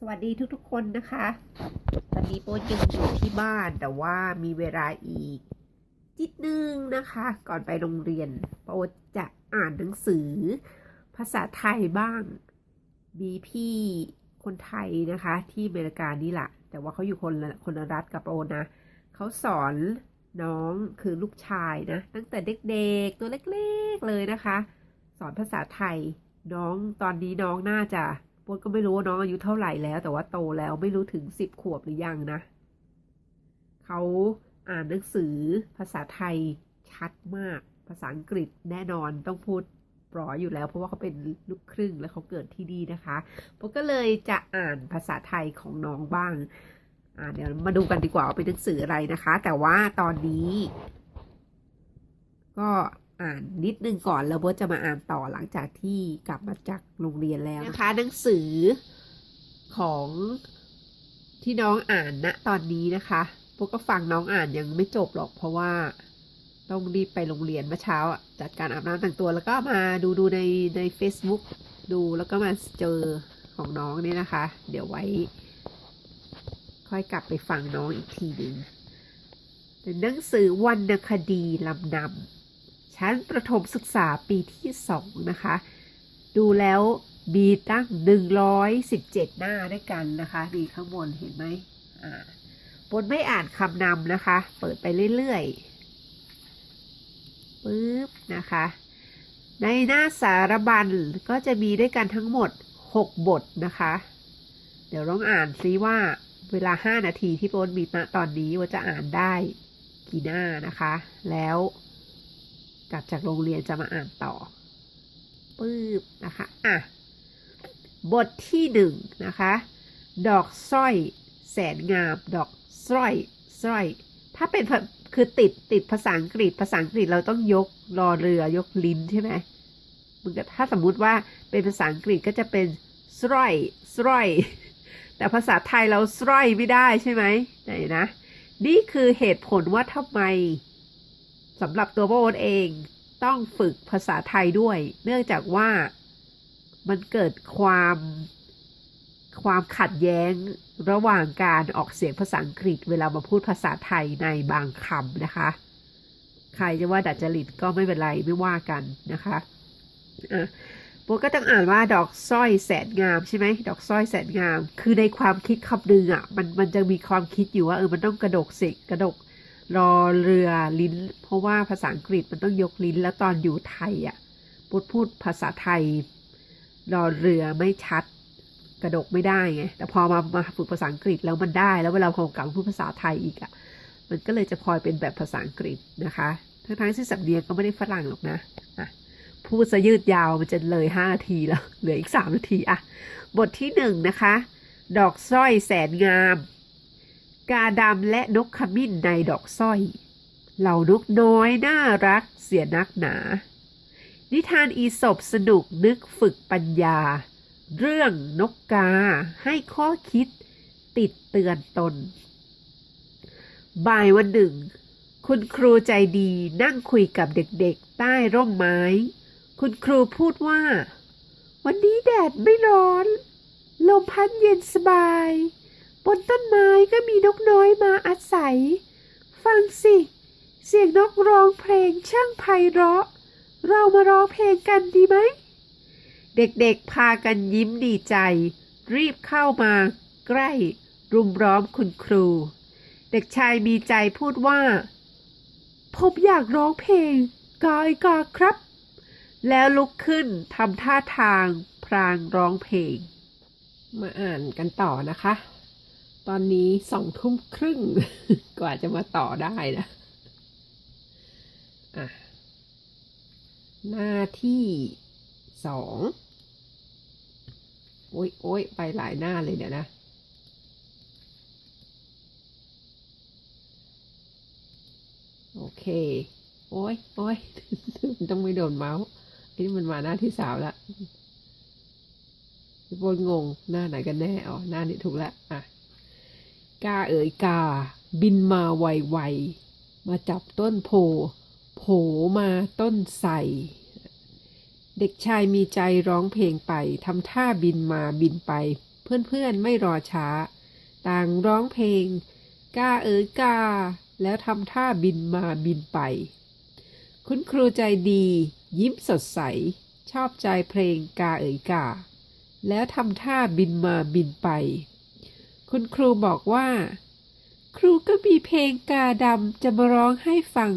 สวัสดีทุกๆคนนะคะ ตอนนี้โป๊ยังอยู่ที่บ้านแต่ว่ามีเวลาอีกจิดนึงนะคะ ก่อนไปโรงเรียน โป๊จะอ่านหนังสือ ภาษาไทยบ้าง มีพี่คนไทยนะคะ ที่อเมริกานี่แหละแต่ว่าเขาอยู่คนละคนละรัฐกับโอนะเขาสอนน้องคือลูกชายนะ ตั้งแต่เด็กๆตัวเล็กๆเลยนะคะ สอนภาษาไทยน้องตอนนี้น้องน่าจะ ปนก็ไม่รู้ว่าน้องอายุเท่าไหร่แล้ว แต่ว่าโตแล้วไม่รู้ถึงสิบขวบหรือยังนะ เขาอ่านหนังสือภาษาไทยชัดมาก ภาษาอังกฤษแน่นอนต้องพูดปลออยู่แล้ว เพราะว่าเขาเป็นลูกครึ่งและเขาเกิดที่นี่นะคะปนก็เลยจะอ่านภาษาไทยของน้องบ้าง อ่าเดี๋ยวมาดูกันดีกว่าว่าเป็นหนังสืออะไรนะคะ แต่ว่าตอนนี้ ก็ อ่านนิดนึงก่อนแล้วโบจะมาอ่านต่อหลังจากที่กลับมาจากโรงเรียนแล้วนะคะหนังสือของที่น้องอ่านณตอนนี้นะคะโบก็ฟังน้องอ่านยังไม่จบหรอกเพราะว่าต้องรีบไปโรงเรียนเมื่อเช้าจัดการอาบน้ำแต่งตัวแล้วก็มาดูดูในใน Facebook ดูแล้วก็มาเจอของน้องนี่นะคะ เดี๋ยวไว้ ค่อยกลับไปฟังน้องอีกทีหนึ่งหนังสือวรรณคดีลำนำ ชั้นประถมศึกษาปีที่สองนะคะ ดูแล้วมีตั้ง 117 หน้าด้วยกันนะคะดีข้างบนเห็นไหมอ่าบนไม่อ่านคำนำนะคะ เปิดไปเรื่อยๆปึ๊บนะคะ ในหน้าสารบัญก็จะมีด้วยกันทั้งหมด 6 บทนะคะ เดี๋ยวลองอ่านซิว่าเวลา 5 นาทีที่โป๊นมีตอนนี้ว่าจะอ่านได้กี่หน้านะคะ แล้ว กลับจากโรงเรียนจะมาอ่านต่อปื๊บนะคะอะบทที่หนึ่งนะคะ ดอกสร้อย แสนงาม ดอกสร้อยสร้อย ถ้าเป็นภาคือติดติดภาษาอังกฤษภาษาอังกฤษเราต้องยกรอเรือยกลิ้นใช่ไหมมันก็ถ้าสมมุติว่าเป็นภาษาอังกฤษก็จะเป็นสร้อยสร้อย แต่ภาษาไทยเราสร้อยไม่ได้ใช่ไหมไหนนะ นี่คือเหตุผลว่าทำไม สำหรับตัวโบนเองต้องฝึกภาษาไทยด้วย เนื่องจากว่ามันเกิดความความขัดแย้งระหว่างการออกเสียงภาษาอังกฤษ เวลามาพูดภาษาไทยในบางคำนะคะ ใครจะว่าดัดจริตก็ไม่เป็นไรไม่ว่ากันนะคะอะโบก็ต้องอ่านว่าดอกสร้อยแสนงามใช่ไหมดอกสร้อยแสนงาม คือในความคิดคำหนึ่งอะมันมันจะมีความคิดอยู่ว่าเออมันต้องกระดกสิกระดก รอเรือลิ้น เพราะว่าภาษาอังกฤษมันต้องยกลิ้น แล้วตอนอยู่ไทยอะพูดพูดภาษาไทย รอเรือไม่ชัดกระดกไม่ได้ไง แต่พอมามาฝึกภาษาอังกฤษแล้วมันได้ แล้วเวลาพอกลับพูดภาษาไทยอีกอะ มันก็เลยจะพลอยเป็นแบบภาษาอังกฤษนะคะ ทั้งๆที่สำเนียงก็ไม่ได้ฝรั่งหรอกนะอะพูดซะยืดยาวมันจะเลยห้านาทีแล้ว เหลืออีกสามนาทีอะบทที่หนึ่งนะคะ ดอกสร้อยแสนงาม กาดำและนกขมิ้นในดอกสร้อย เหล่านกน้อยน่ารักเสียนักหนา นิทานอีสบสนุกนึกฝึกปัญญา เรื่องนกกาให้ข้อคิดติดเตือนตน บ่ายวันหนึ่ง คุณครูใจดีนั่งคุยกับเด็กๆ ใต้ร่มไม้ คุณครูพูดว่า วันนี้แดดไม่ร้อน ลมพัดเย็นสบาย บนต้นไม้ก็มีนกน้อยมาอาศัย ฟังสิ เสียงนกร้องเพลงช่างไพเราะ เรามาร้องเพลงกันดีไหม เด็กๆพากันยิ้มดีใจ รีบเข้ามาใกล้ รุมร้อมคุณครู เด็กชายมีใจพูดว่า ผมอยากร้องเพลงกายกาครับ แล้วลุกขึ้นทำท่าทางพรางร้องเพลง มาอ่านกันต่อนะคะ ตอนนี้สองทุ่มครึ่ง กว่าจะมาต่อได้นะอะหน้าที่สองโอ้ยโอ้ยไปหลายหน้าเลยเดี๋ยวนะ โอเค โอ้ยโอ้ยต้องไม่โดนเมาส์อันนี้มันมาหน้าที่สามละพี่โบนงงหน้าไหนกันแน่ อ๋อ หน้านี้ถูกแล้วอะ กาเอ๋ยกา บินมาไวๆ มาจับต้นโพ โผมาต้นใส เด็กชายมีใจร้องเพลงไปทำท่าบินมาบินไป เพื่อนๆไม่รอช้า ต่างร้องเพลง กาเอ๋ยกา แล้วทำท่าบินมาบินไป คุณครูใจดี ยิ้มสดใส ชอบใจเพลงกาเอ๋ยกา แล้วทำท่าบินมาบินไป คุณครูบอกว่า ครูก็มีเพลงกาดำจะมาร้องให้ฟัง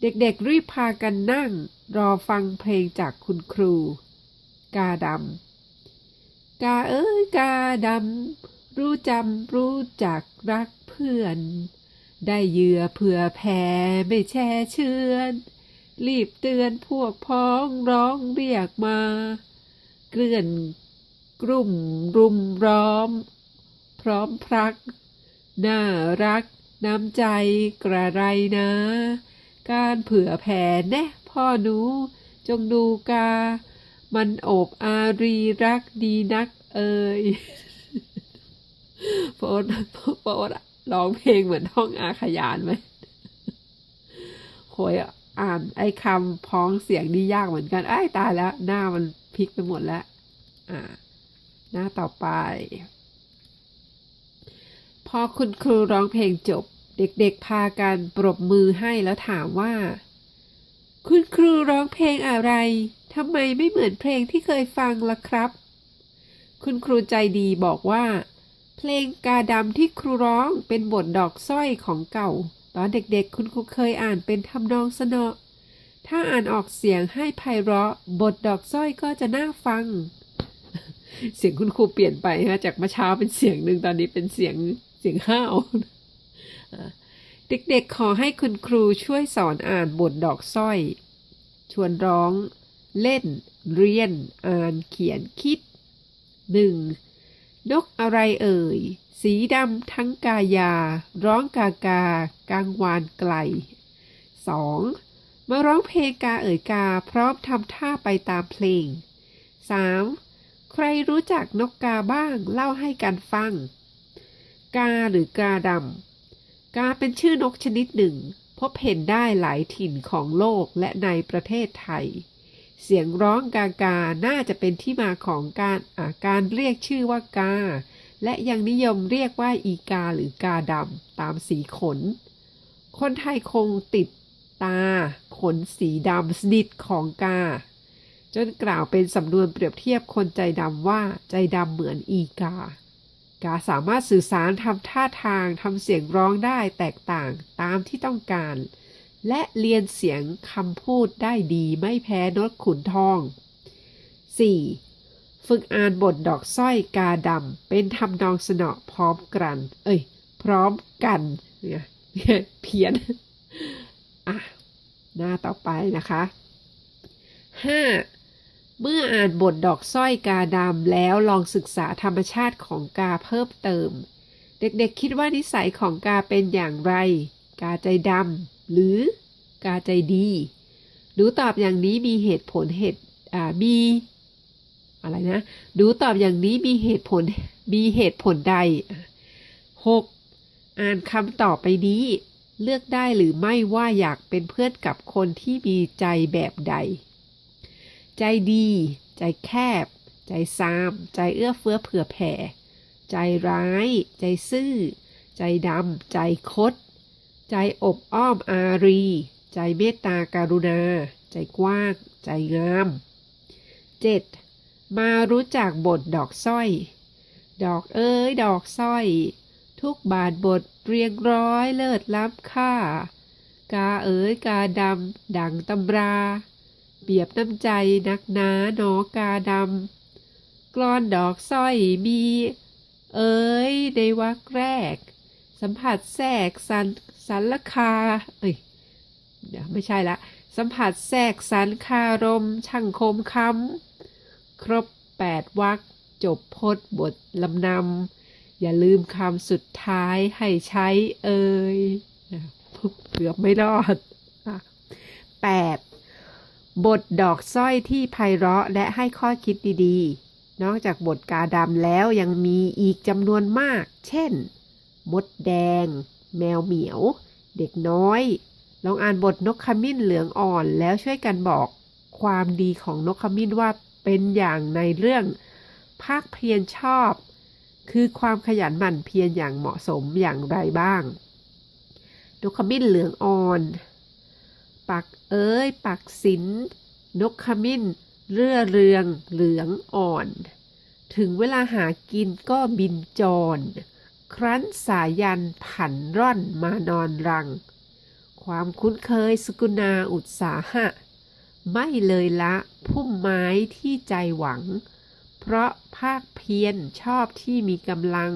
เด็กๆรีบพากันนั่ง รอฟังเพลงจากคุณครู กาดำกาเอ้ยกาดำรู้จำรู้จักรักเพื่อน ได้เหยื่อเผื่อแผ่ไม่แช่เชือนรีบเตือนพวกพ้องร้องเรียกมา เกลื่อนกลุ่มรุมร้อม พร้อมพรัก น่ารัก น้ำใจกระไรนะ การเผื่อแผ่แน่พ่อหนู จงดูกา มันโอบอารีรักดีนักเอ่ยโฟนโฟนร้องเพลงเหมือนท่องอาขยานไหมโหยอ่านไอ้คำพ้องเสียงนี่ยากเหมือนกันไอ้ตายแล้ว หน้ามันพลิกไปหมดแล้ว อ่า หน้าต่อไป อคุณครูร้องเพลงจบ เด็กๆพากันปรบมือให้แล้วถามว่า คุณครูร้องเพลงอะไรทำไมไม่เหมือนเพลงที่เคยฟังล่ะครับ คุณครูใจดีบอกว่า เพลงกาดำที่ครูร้องเป็นบทดอกสร้อยของเก่า ตอนเด็กๆ คุณครูเคยอ่านเป็นทำนองสนอถ้าอ่านออกเสียงให้ไพเราะ บทดอกสร้อยก็จะน่าฟัง เสียงคุณครูเปลี่ยนไปฮะจากเมื่อเช้าเป็นเสียงหนึ่งตอนนี้เป็นเสียง เสียงห้าวเด็กๆขอให้คุณครูช่วยสอนอ่านบทดอกสร้อย ชวนร้อง เล่น เรียน อ่านเขียนคิดหนึ่งนกอะไรเอ่ย สีดำทั้งกายา ร้องกากากลางวานไกลสองมาร้องเพลงกาเอ่ยกา พร้อมทำท่าไปตามเพลงสามใครรู้จักนกกาบ้างเล่าให้กันฟัง กาหรือกาดำกาเป็นชื่อนกชนิดหนึ่ง พบเห็นได้หลายถิ่นของโลกและในประเทศไทย เสียงร้องกากา น่าจะเป็นที่มาของการอาการเรียกชื่อว่ากา และยังนิยมเรียกว่าอีกาหรือกาดำตามสีขน คนไทยคงติดตา ขนสีดำสนิทของกา จนกล่าวเป็นสำนวนเปรียบเทียบคนใจดำว่าใจดำเหมือนอีกา กาสามารถสื่อสารทำท่าทางทำเสียงร้องได้แตกต่างตามที่ต้องการ และเรียนเสียงคำพูดได้ดีไม่แพ้นกขุนทอง 4. ฝึกอ่านบทดอกสร้อยกาดำเป็นทำนองสนอพร้อมกัน เอ้ย พร้อมกันเนี่ยเพี้ยน อะ หน้าต่อไปนะคะ 5. เมื่ออ่านบทดอกสร้อยกาดำแล้วลองศึกษาธรรมชาติของกาเพิ่มเติม เด็กๆคิดว่านิสัยของกาเป็นอย่างไร กาใจดำหรือกาใจดีหนูตอบอย่างนี้มีเหตุผลเหตุมีอะไรนะหนูตอบอย่างนี้มีเหตุผลมีเหตุผลใด 6. อ่านคำตอบไปนี้ เลือกได้หรือไม่ว่าอยากเป็นเพื่อนกับคนที่มีใจแบบใด ใจดี ใจแคบ ใจซาม ใจเอื้อเฟื้อเผื่อแผ่ ใจร้าย ใจซื่อ ใจดำ ใจคด ใจอบอ้อมอารี ใจเมตตาการุณา ใจกว้าง ใจงาม 7. มารู้จักบทดอกสร้อย ดอกเอ้ยดอกสร้อย ทุกบาทบทเรียงร้อยเลิศล้ำค่ากาเอ๋ยกาดำ ดังตำรา เปียบน้ำใจนักหนาหนอกาดำกลอนดอกสร้อยมี เอ๋ยในวักแรก สัมผัสแทรกสันสันละคา เอ้ยเดี๋ยวไม่ใช่ละ สัมผัสแทรกสันคารม ช่างคมคำครบแปดวักจบพจนบทลำนำอย่าลืมคำสุดท้ายให้ใช้เอ่ยเกือบไม่รอดแปด บทดอกสร้อยที่ไพเราะและให้ข้อคิดดีๆ นอกจากบทกาดำแล้วยังมีอีกจำนวนมาก เช่น มดแดง แมวเหมียว เด็กน้อย ลองอ่านบทนกขมิ้นเหลืองอ่อนแล้วช่วยกันบอกความดีของนกขมิ้นว่าเป็นอย่างในเรื่อง ภาคเพียรชอบ คือความขยันหมั่นเพียรอย่างเหมาะสมอย่างไรบ้าง นกขมิ้นเหลืองอ่อน ปักเอ้ย ปักสินนกขมิ้น เรื่อเรืองเหลืองอ่อน ถึงเวลาหากินก็บินจร ครั้นสายันผันร่อนมานอนรัง ความคุ้นเคยสกุณาอุตสาหะ ไม่เลยละพุ่มไม้ที่ใจหวัง เพราะภาคเพียรชอบที่มีกำลัง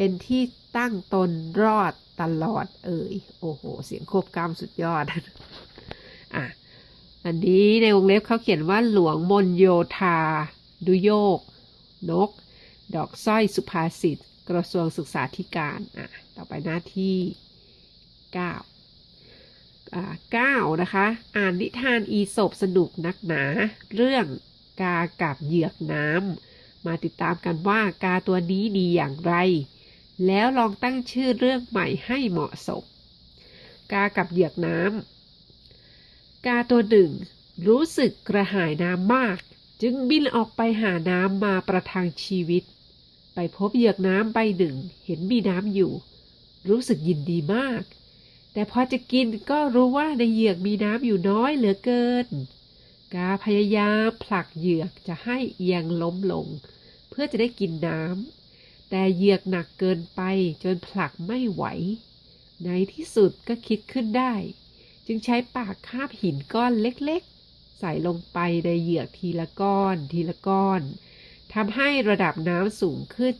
เป็นที่ตั้งตนรอดตลอดเอ่ย โอ้โห เสียงควบกล้ำสุดยอด อะ อันนี้ในวงเล็บเขาเขียนว่าหลวงมนโยธา ดุโยก นก ดอกสร้อยสุภาษิต กระทรวงศึกษาธิการ อะ ต่อไปหน้าที่ 9 อ่าเก้านะคะ อ่านนิทานอีสบสนุกนักหนา เรื่องกากับเหยือกน้ำ มาติดตามกันว่ากาตัวนี้ดีอย่างไร แล้วลองตั้งชื่อเรื่องใหม่ให้เหมาะสม กากับเหยือกน้ำ กาตัวหนึ่ง รู้สึกกระหายน้ำมาก จึงบินออกไปหาน้ำมาประทังชีวิต ไปพบเหยือกน้ำใบหนึ่ง เห็นมีน้ำอยู่ รู้สึกยินดีมาก แต่พอจะกินก็รู้ว่าในเหยือกมีน้ำอยู่น้อยเหลือเกิน กาพยายามผลักเหยือกจะให้เอียงล้มลง เพื่อจะได้กินน้ำ แต่เหยือกหนักเกินไปจนผลักไม่ไหว ในที่สุดก็คิดขึ้นได้ จึงใช้ปากคาบหินก้อนเล็กๆ ใส่ลงไปในเหยือกทีละก้อนทีละก้อนทำให้ระดับน้ำสูงขึ้น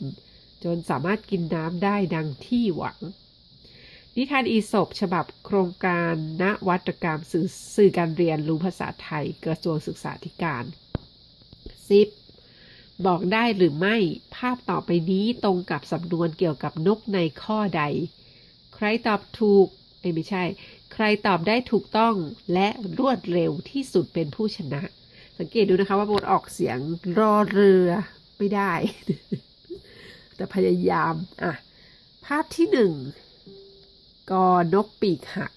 จนสามารถกินน้ำได้ดังที่หวัง นิทานอีสบฉบับโครงการนวัตกรรมสื่อสื่อการเรียนรู้ภาษาไทยกระทรวงศึกษาธิการ 10. บอกได้หรือไม่ภาพต่อไปนี้ตรงกับสำนวนเกี่ยวกับนกในข้อใด ใครตอบถูกไม่ใช่ ใครตอบได้ถูกต้องและรวดเร็วที่สุดเป็นผู้ชนะ สังเกตดูนะคะว่าบทออกเสียงรอเรือไม่ได้ แต่พยายามอะภาพที่หนึ่งกอนกปีกหัก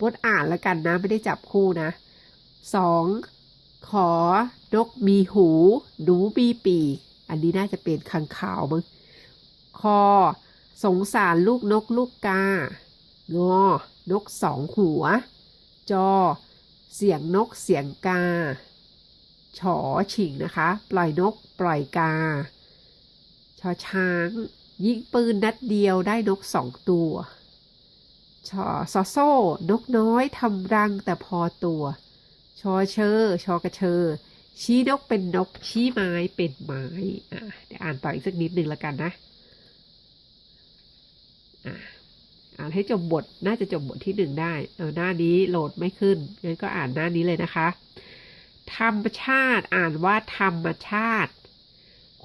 บดอ่านแล้วกันนะ ไม่ได้จับคู่นะสอง ขอ นกมีหูหนูมีปีก อันนี้น่าจะเป็นคังขาวมั้งคอ สงสารลูกนกลูกกา งอ นกสองหัว จอ เสียงนกเสียงกา ฉอฉิงนะคะ ปล่อยนกปล่อยกา ชอช้าง ยิงปืนนัดเดียวได้นกสองตัวชอซอโซ่ นกน้อยทำรังแต่พอตัว ชอเชอชอกระเชอ ชี้นกเป็นนก ชี้ไม้เป็นไม้อะเดี๋ยวอ่านต่ออีกสักนิดหนึ่งแล้วกันนะอะอ่านให้จบบทน่าจะจบบทที่หนึ่งได้เออหน้านี้โหลดไม่ขึ้นงั้นก็อ่านหน้านี้เลยนะคะ ธรรมชาติอ่านว่าธรรมชาติ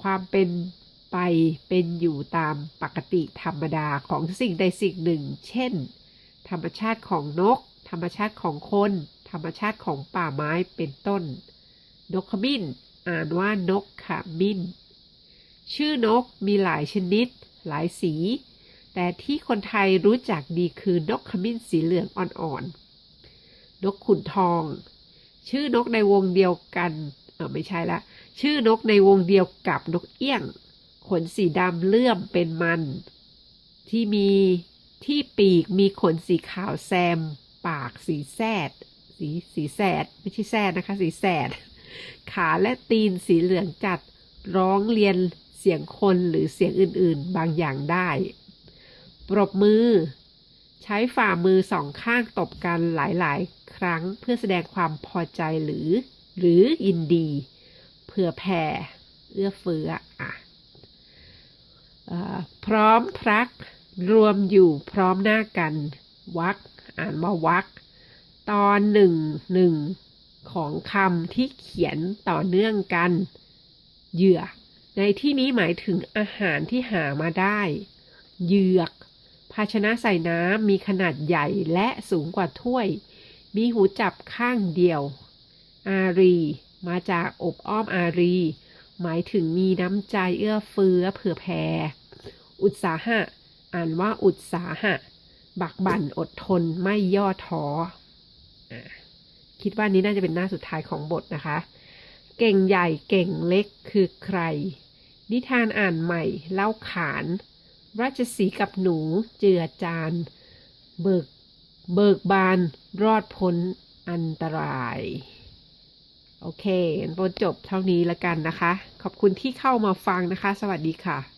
ความเป็นไปเป็นอยู่ตามปกติธรรมดาของสิ่งใดสิ่งหนึ่ง เช่น ธรรมชาติของนก ธรรมชาติของคน รรมชาติของป่าไม้เป็นต้น นกขมิ้น อ่านว่านกขมิ้น ชื่อนกมีหลายชนิด หลายสี แต่ที่คนไทยรู้จักดีคือนกขมิ้นสีเหลืองอ่อนๆ นกขุนทอง ชื่อนกในวงเดียวกันเออไม่ใช่ละ ชื่อนกในวงเดียวกับนกเอี้ยง ขนสีดำเลื่อมเป็นมัน ที่มีที่ปีกมีขนสีขาวแซม ปากสีแซด สีสีแสดไม่ใช่แซดนะคะ สีแสด ขาและตีนสีเหลืองจัดร้องเรียนเสียงคนหรือเสียงอื่นๆ บางอย่างได้ ปรบมือ ใช้ฝ่ามือสองข้างตบกันหลายๆ ครั้งเพื่อแสดงความพอใจหรือ หรือยินดีเผื่อแผ่ เอื้อเฟื้ออะพร้อมพรัก รวมอยู่พร้อมหน้ากัน วัก อ่านว่าวัก ตอนหนึ่งหนึ่งของคำที่เขียนต่อเนื่องกัน เหยื่อในที่นี้หมายถึงอาหารที่หามาได้ เหยือก ภาชนะใส่น้ำมีขนาดใหญ่และสูงกว่าถ้วย มีหูจับข้างเดียว อารี มาจากอบอ้อมอารี หมายถึงมีน้ำใจเอื้อเฟื้อเผื่อแผ่ อุตสาหะ อ่านว่าอุตสาหะ บักบั่นอดทนไม่ย่อท้อ คิดว่านี้น่าจะเป็นหน้าสุดท้ายของบทนะคะ เก่งใหญ่เก่งเล็กคือใคร นิทานอ่านใหม่ เล่าขาน ราชสีกับหนู เจือจาน เบิก เบิกบาน รอดพ้นอันตราย โอเคงั้นโปรจบเท่านี้แล้วกันนะคะ ขอบคุณที่เข้ามาฟังนะคะ สวัสดีค่ะ